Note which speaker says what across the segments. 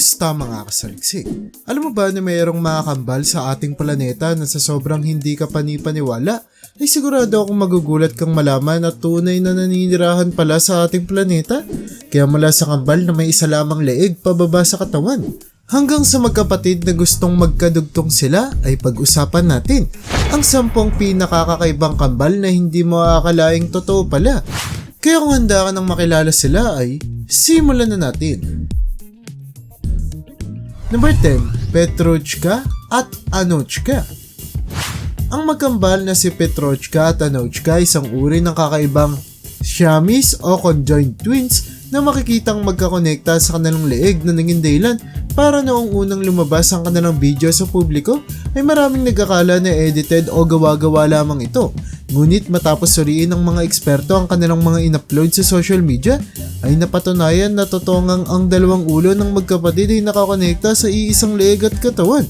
Speaker 1: Kumusta mga kasaliksik? Alam mo ba na mayroong mga kambal sa ating planeta na sa sobrang hindi ka panipaniwala ay sigurado akong magugulat kang malaman na tunay na naninirahan pala sa ating planeta? Kaya mula sa kambal na may isa lamang leeg pababa sa katawan. Hanggang sa magkapatid na gustong magkadugtong sila ay pag-usapan natin ang sampung pinakakakaibang kambal na hindi mo aakalaing totoo pala. Kaya kung handa ka nang makilala sila ay simulan na natin. Number 10, Petruchka at Anochka. Ang magkambal na si Petruchka at Anochka ay isang uri ng kakaibang Siamese o conjoined twins na makikitang magkakonekta sa kanilang leeg na naging dahilan para noong unang lumabas ang kanilang video sa publiko ay maraming nagkakala na edited o gawa-gawa lamang ito. Ngunit matapos suriin ng mga eksperto ang kanilang mga in-upload sa social media ay napatunayan na totoo ngang ang dalawang ulo ng magkapatid ay nakakonekta sa iisang leeg at katawan.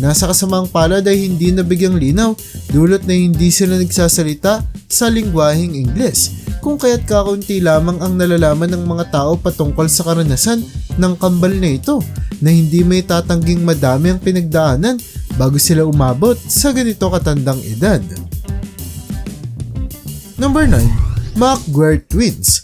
Speaker 1: Nasa kasamang palad ay hindi nabigyang linaw dulot na hindi sila nagsasalita sa lingwaheng Ingles kung kaya't kakaunti lamang ang nalalaman ng mga tao patungkol sa karanasan ng kambal na ito na hindi may tatangging madami ang pinagdaanan bago sila umabot sa ganito katandang edad. Number 9. McGuire Twins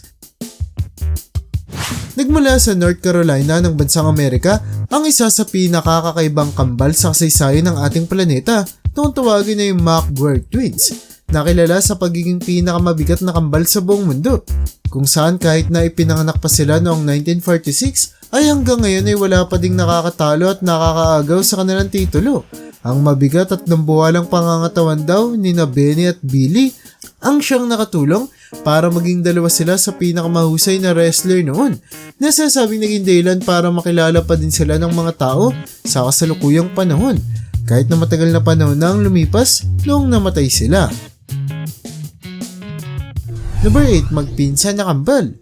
Speaker 1: Nagmula sa North Carolina ng bansang Amerika ang isa sa pinakakakaibang kambal sa kasaysayan ng ating planeta noong tawagin na yung McGuire Twins nakilala sa pagiging pinakamabigat na kambal sa buong mundo kung saan kahit na ipinanganak pa sila noong 1946 ay hanggang ngayon ay wala pa ding nakakatalo at nakakaagaw sa kanilang titulo. Ang mabigat at nambuhalang pangangatawan daw ni na Benny at Billy ang siyang nakatulong para maging dalawa sila sa pinakamahusay na wrestler noon. Nasasabing naging dahilan para makilala pa din sila ng mga tao sa kasalukuyang panahon kahit na matagal na panahon na ang lumipas noong namatay sila. Number 8, magpinsan na kambal.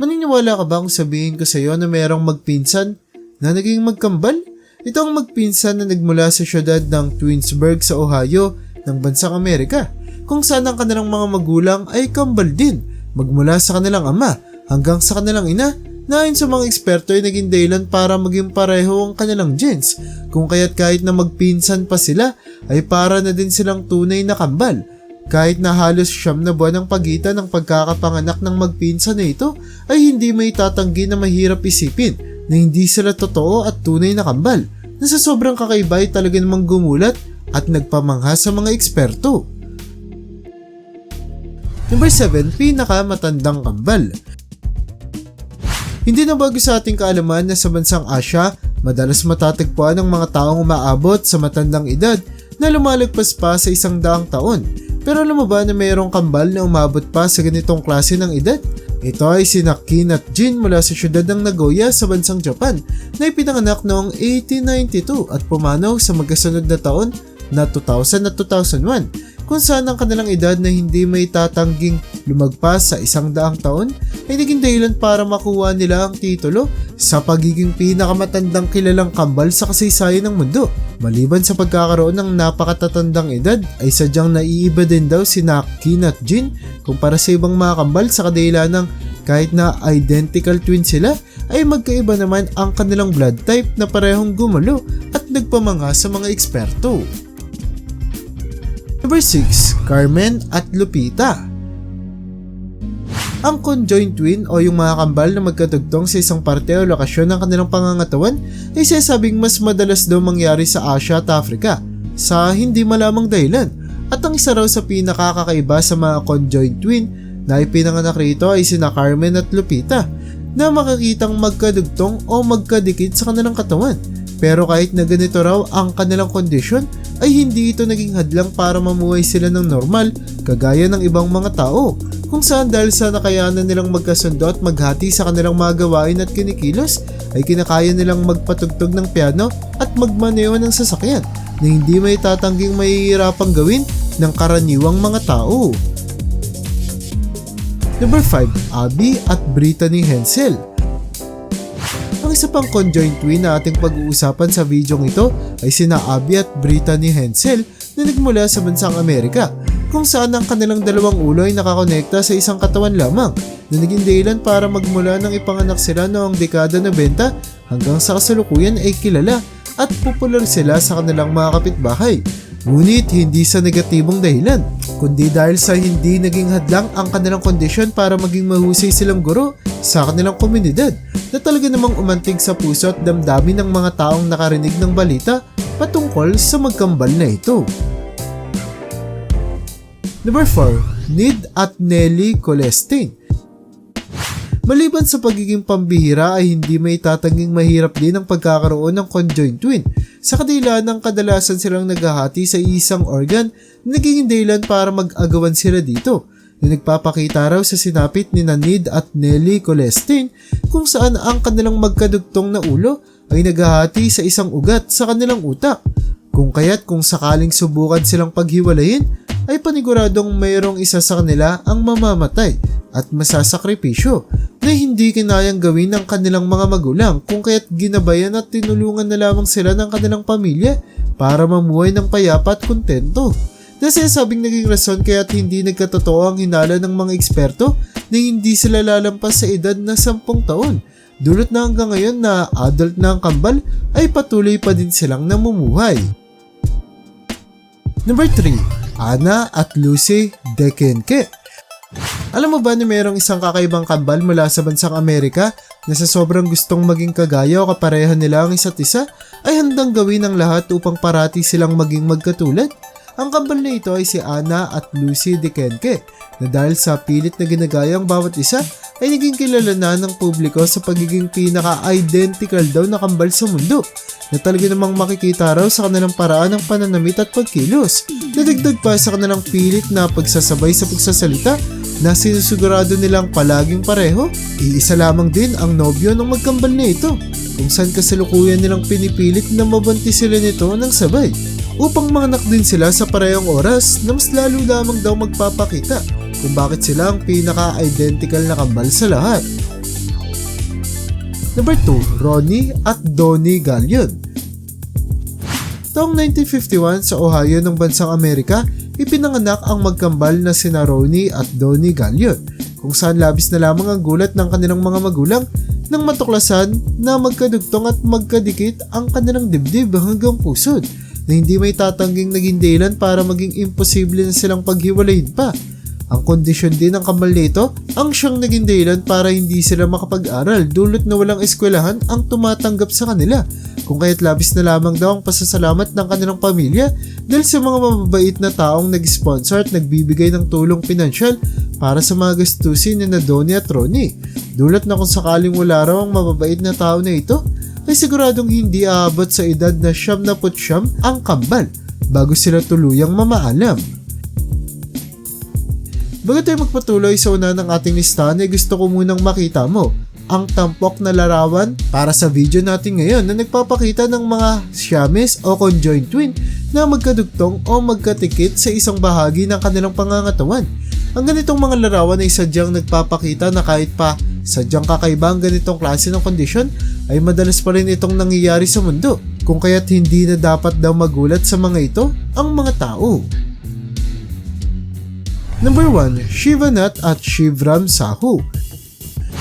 Speaker 1: Maniniwala ka ba kung sabihin ko sa iyo na mayroong magpinsan na naging magkambal? Ito ang magpinsan na nagmula sa syudad ng Twinsburg sa Ohio ng bansang Amerika kung saan ang kanilang mga magulang ay kambal din magmula sa kanilang ama hanggang sa kanilang ina na ayon sa mga eksperto ay naging dahilan para maging pareho ang kanilang genes. Kung kaya't kahit na magpinsan pa sila ay para na din silang tunay na kambal. Kahit na halos siyam na buwan ang pagitan ng pagkakapanganak ng magpinsan na ito ay hindi may tatanggi na mahirap isipin na hindi sila totoo at tunay na kambal na sa sobrang kakaiba ay talaga namang gumulat at nagpamangha sa mga eksperto. Number 7, pinakamatandang kambal. Hindi na bago sa ating kaalaman na sa bansang Asya, madalas matatagpuan ng mga taong umaabot sa matandang edad na lumalagpas pa sa isang daang taon. Pero alam mo ba na mayroong kambal na umabot pa sa ganitong klase ng edad? Ito ay si Nakin at Jin mula sa syudad ng Nagoya sa bansang Japan na ipinanganak noong 1892 at pumanaw sa magkasunod na taon na 2000 at 2001 kung saan ang kanilang edad na hindi may tatangging lumagpas sa isang daang taon ay naging dahilan para makuha nila ang titulo sa pagiging pinakamatandang kilalang kambal sa kasaysayan ng mundo. Maliban sa pagkakaroon ng napakatatandang edad ay sadyang naiiba din daw si Nakin at Jin kumpara sa ibang mga kambal sa kadahilan ng kahit na identical twin sila ay magkaiba naman ang kanilang blood type na parehong gumulo at nagpamanga sa mga eksperto. Number 6, Carmen at Lupita. Ang conjoined twin o yung mga kambal na magkatugtong sa isang parte o lokasyon ng kanilang pangangatawan ay sinasabing mas madalas daw mangyari sa Asia at Africa sa hindi malamang dahilan. At ang isa raw sa pinakakakaiba sa mga conjoined twin na ipinanganak rito ay sina Carmen at Lupita na makikitang magkadugtong o magkadikit sa kanilang katawan. Pero kahit na ganito raw ang kanilang kondisyon ay hindi ito naging hadlang para mamuhay sila ng normal kagaya ng ibang mga tao kung saan dahil sa nakayanan nilang magkasundo at maghati sa kanilang mga gawain at kinikilos ay kinakaya nilang magpatugtog ng piano at magmaneho ng sasakyan na hindi may tatangging mahihirapang gawin ng karaniwang mga tao. Number 5, Abby at Brittany Hensel ang isa pang conjoined twin na ating pag-uusapan sa video ito ay sina Abby at Brittany Hensel na nagmula sa bansang Amerika kung saan ang kanilang dalawang ulo ay nakakonekta sa isang katawan lamang na naging dahilan para magmula nang ipanganak sila noong dekada 90 hanggang sa kasalukuyan ay kilala at popular sila sa kanilang mga kapitbahay. Ngunit hindi sa negatibong dahilan, kundi dahil sa hindi naging hadlang ang kanilang kondisyon para maging mahusay silang guro sa kanilang komunidad na talaga namang umantig sa puso at damdamin ng mga taong nakarinig ng balita patungkol sa magkambal na ito. Number 4, Nid at Nelly Colestin Maliban sa pagiging pambihira ay hindi may tatanging mahirap din ang pagkakaroon ng conjoined twin. Sa kadila ng kadalasan silang naghahati sa isang organ na naging dahilan para mag-agawan sila dito na nagpapakita raw sa sinapit ni Nanid at Nelly Colestin kung saan ang kanilang magkadugtong na ulo ay naghahati sa isang ugat sa kanilang utak. Kung kaya't kung sakaling subukan silang paghiwalayin ay paniguradong mayroong isa sa kanila ang mamamatay at masasakripisyo na hindi kinayang gawin ng kanilang mga magulang kung kaya't ginabayan at tinulungan na lamang sila ng kanilang pamilya para mamuhay ng payapa at kontento. Na sinasabing naging rason kaya't hindi nagkatotoo ang hinala ng mga eksperto na hindi sila lalampas sa edad na 10 taon. Dulot na hanggang ngayon na adult na ang kambal ay patuloy pa din silang namumuhay. Number 3, Ana at Lucy Dekenke. Alam mo ba na mayroong isang kakaibang kambal mula sa bansang Amerika na sa sobrang gustong maging kagaya o kapareha nila ang isa't isa ay handang gawin ang lahat upang parati silang maging magkatulad? Ang kambal na ito ay si Ana at Lucy Dekenke na dahil sa pilit na ginagaya ang bawat isa ay naging kilala na ng publiko sa pagiging pinaka-identical daw na kambal sa mundo na talaga namang makikita raw sa kanilang paraan ng pananamit at pagkilos. Nadagdag pa sa kanilang pilit na pagsasabay sa pagsasalita na sinusigurado nilang palaging pareho. Iisa lamang din ang nobyo ng magkambal na ito kung saan kasalukuyan nilang pinipilit na mabanti sila nito ng sabay upang manganak din sila sa parehong oras na mas lalo lamang daw magpapakita kung bakit sila ang pinaka-identical na kambal sa lahat. Number 2, Ronnie at Donnie Gallion. Taong 1951 sa Ohio ng bansang Amerika, ipinanganak ang magkambal na sina Ronnie at Donnie Gallion, kung saan labis na lamang ang gulat ng kanilang mga magulang nang matuklasan na magkadugtong at magkadikit ang kanilang dibdib hanggang pusod na hindi may tatangging naging dahilan para maging imposible na silang paghiwalayin pa. Ang kondisyon din ng kambal nito ang siyang naging dahilan para hindi sila makapag-aral dulot na walang eskwelahan ang tumatanggap sa kanila kung kaya't labis na lamang daw ang pasasalamat ng kanilang pamilya dahil sa mga mababait na taong nag-sponsor at nagbibigay ng tulong pinansyal para sa mga gastusin ni na Donnie at Ronnie. Dulot na kung sakaling wala raw ang mababait na tao na ito, ay siguradong hindi aabot sa edad na siyam na putsyam ang kambal bago sila tuluyang mamaalam. Bago tayo magpatuloy sa una ng ating listahan ay gusto ko munang makita mo ang tampok na larawan para sa video natin ngayon na nagpapakita ng mga Siamese o conjoined twin na magkadugtong o magkatikit sa isang bahagi ng kanilang pangangatawan. Ang ganitong mga larawan ay sadyang nagpapakita na kahit pa sadyang kakaiba ang ganitong klase ng kondisyon ay madalas pa rin itong nangyayari sa mundo kung kaya't hindi na dapat daw magulat sa mga ito ang mga tao. Number 1, Shivanat at Shivram Sahu.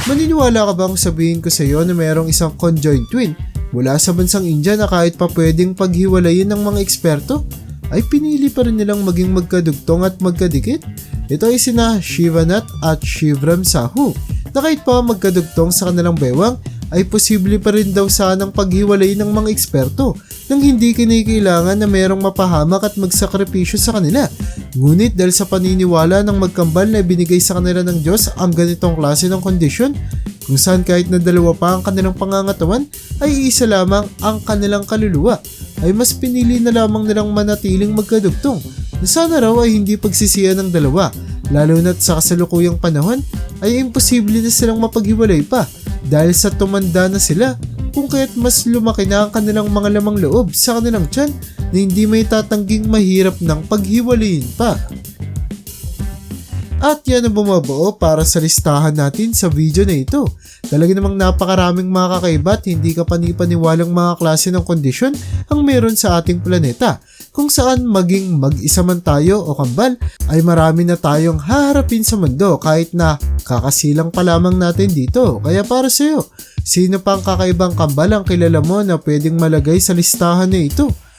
Speaker 1: Maniniwala ka bang sabihin ko sa iyo na mayroong isang conjoined twin mula sa bansang India na kahit pa pwedeng paghiwalayin ng mga eksperto ay pinili pa rin nilang maging magkadugtong at magkadikit? Ito ay sina Shivanat at Shivram Sahu na kahit pa magkadugtong sa kanilang bewang ay posible pa rin daw sanang paghiwalay ng mga eksperto nang hindi kinikailangan na merong mapahamak at magsakripisyo sa kanila. Ngunit dahil sa paniniwala ng magkambal na binigay sa kanila ng Diyos ang ganitong klase ng kondisyon, kung saan kahit na dalawa pa ang kanilang pangangatawan ay isa lamang ang kanilang kaluluwa, ay mas pinili na lamang nilang manatiling magkadugtong na sana raw ay hindi pagsisiyan ng dalawa, lalo na't sa kasalukuyang panahon ay imposible na silang mapaghiwalay pa dahil sa tumanda na sila kung kaya't mas lumaki na ang kanilang mga lamang loob sa kanilang tiyan na hindi may tatangging mahirap ng paghiwalayin pa. At yan ang bumabuo para sa listahan natin sa video na ito. Talaga namang napakaraming mga kakaiba at hindi ka panipaniwalang mga klase ng kondisyon ang meron sa ating planeta. Kung saan maging mag-isa man tayo o kambal ay marami na tayong haharapin sa mundo kahit na kakasilang pa lamang natin dito. Kaya para sa iyo, sino pang kakaibang kambal ang kilala mo na pwedeng malagay sa listahan na ito?